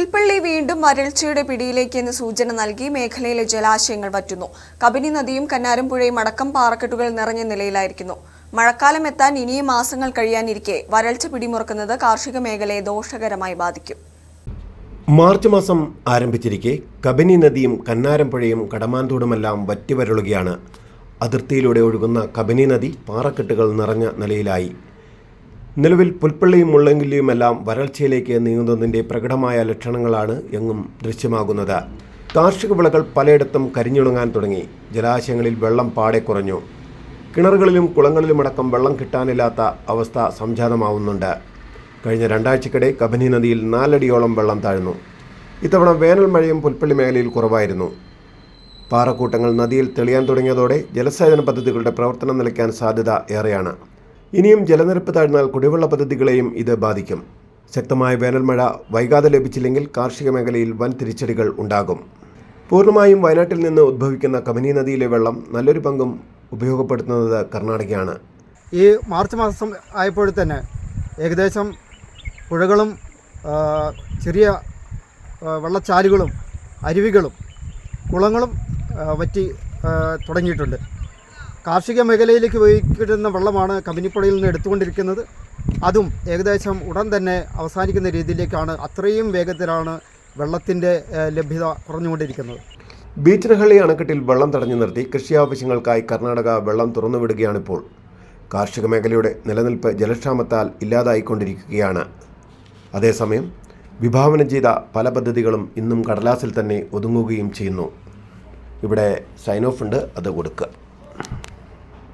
പുൽപ്പള്ളി വീണ്ടും വരൾച്ചയുടെ പിടിയിലേക്ക് എന്ന് സൂചന നൽകി മേഖലയിലെ ജലാശയങ്ങൾ വറ്റുന്നു. കബനി നദിയും കന്നാരംപുഴയും അടക്കം പാറക്കെട്ടുകൾ നിറഞ്ഞ നിലയിലായിരിക്കുന്നു. മഴക്കാലം എത്താൻ ഇനിയും മാസങ്ങൾ കഴിയാനിരിക്കെ വരൾച്ച പിടിമുറുക്കുന്നത് കാർഷിക മേഖലയെ ദോഷകരമായി ബാധിക്കും. മാർച്ച് മാസം ആരംഭിച്ചിരിക്കെ കബനി നദിയും കന്നാരംപുഴയും കടമാന്തോടുമെല്ലാം വറ്റിവരളുകയാണ് അതിർത്തിയിലൂടെ ഒഴുകുന്ന കബനി നദി പാറക്കെട്ടുകൾ നിറഞ്ഞ നിലയിലായി. നിലവിൽ പുൽപ്പള്ളിയും മുള്ളങ്കില്ലിയുമെല്ലാം വരൾച്ചയിലേക്ക് നീങ്ങുന്നതിന്റെ പ്രകടമായ ലക്ഷണങ്ങളാണ് എങ്ങും ദൃശ്യമാകുന്നത്. കാർഷിക വിളകൾ പലയിടത്തും കരിഞ്ഞുണങ്ങാൻ തുടങ്ങി. ജലാശയങ്ങളിൽ വെള്ളം പാടെ കുറഞ്ഞു. കിണറുകളിലും കുളങ്ങളിലുമടക്കം വെള്ളം കിട്ടാനില്ലാത്ത അവസ്ഥ സംജാതമാവുന്നുണ്ട്. കഴിഞ്ഞ രണ്ടാഴ്ചക്കിടെ കബനി നദിയിൽ നാലടിയോളം വെള്ളം താഴ്ന്നു. ഇത്തവണ വേനൽ മഴയും പുൽപ്പള്ളി മേഖലയിൽ കുറവായിരുന്നു. പാറക്കൂട്ടങ്ങൾ നദിയിൽ തെളിയാൻ തുടങ്ങിയതോടെ ജലസേചന പദ്ധതികളുടെ പ്രവർത്തനം നിലയ്ക്കാൻ സാധ്യത ഏറെയാണ്. ഇനിയും ജലനിരപ്പ് താഴ്ന്നാൽ കുടിവെള്ള പദ്ധതികളെയും ഇത് ബാധിക്കും. ശക്തമായ വേനൽമഴ വൈകാതെ ലഭിച്ചില്ലെങ്കിൽ കാർഷിക മേഖലയിൽ വൻ തിരിച്ചടികൾ ഉണ്ടാകും. പൂർണമായും വയനാട്ടിൽ നിന്ന് ഉദ്ഭവിക്കുന്ന കമനി നദിയിലെ വെള്ളം നല്ലൊരു പങ്കും ഉപയോഗപ്പെടുത്തുന്നത് കർണാടകയാണ്. ഈ മാർച്ച് മാസം ആയപ്പോൾ തന്നെ ഏകദേശം പുഴകളും ചെറിയ വെള്ളച്ചാലുകളും അരുവികളും കുളങ്ങളും വറ്റി തുടങ്ങിയിട്ടുണ്ട്. കാർഷിക മേഖലയിലേക്ക് ഉപയോഗിക്കുന്ന വെള്ളമാണ് കമ്പനിപ്പുഴയിൽ നിന്ന് എടുത്തുകൊണ്ടിരിക്കുന്നത്. അതും ഏകദേശം ഉടൻ തന്നെ അവസാനിക്കുന്ന രീതിയിലേക്കാണ് അത്രയും വേഗത്തിലാണ് വെള്ളത്തിന്റെ ലഭ്യത കുറഞ്ഞുകൊണ്ടിരിക്കുന്നത്. ബീച്ചിനഹള്ളി അണക്കെട്ടിൽ വെള്ളം തടഞ്ഞു നിർത്തി കൃഷി ആവശ്യങ്ങൾക്കായി കർണാടക വെള്ളം തുറന്നുവിടുകയാണിപ്പോൾ. കാർഷിക മേഖലയുടെ നിലനിൽപ്പ് ജലക്ഷാമത്താൽ ഇല്ലാതായിക്കൊണ്ടിരിക്കുകയാണ്. അതേസമയം വിഭാവനം ചെയ്ത പല പദ്ധതികളും ഇന്നും കടലാസിൽ തന്നെ ഒതുങ്ങുകയും ചെയ്യുന്നു. ഇവിടെ സൈൻ ഓഫ് ഉണ്ട് അത് കൊടുക്കുക.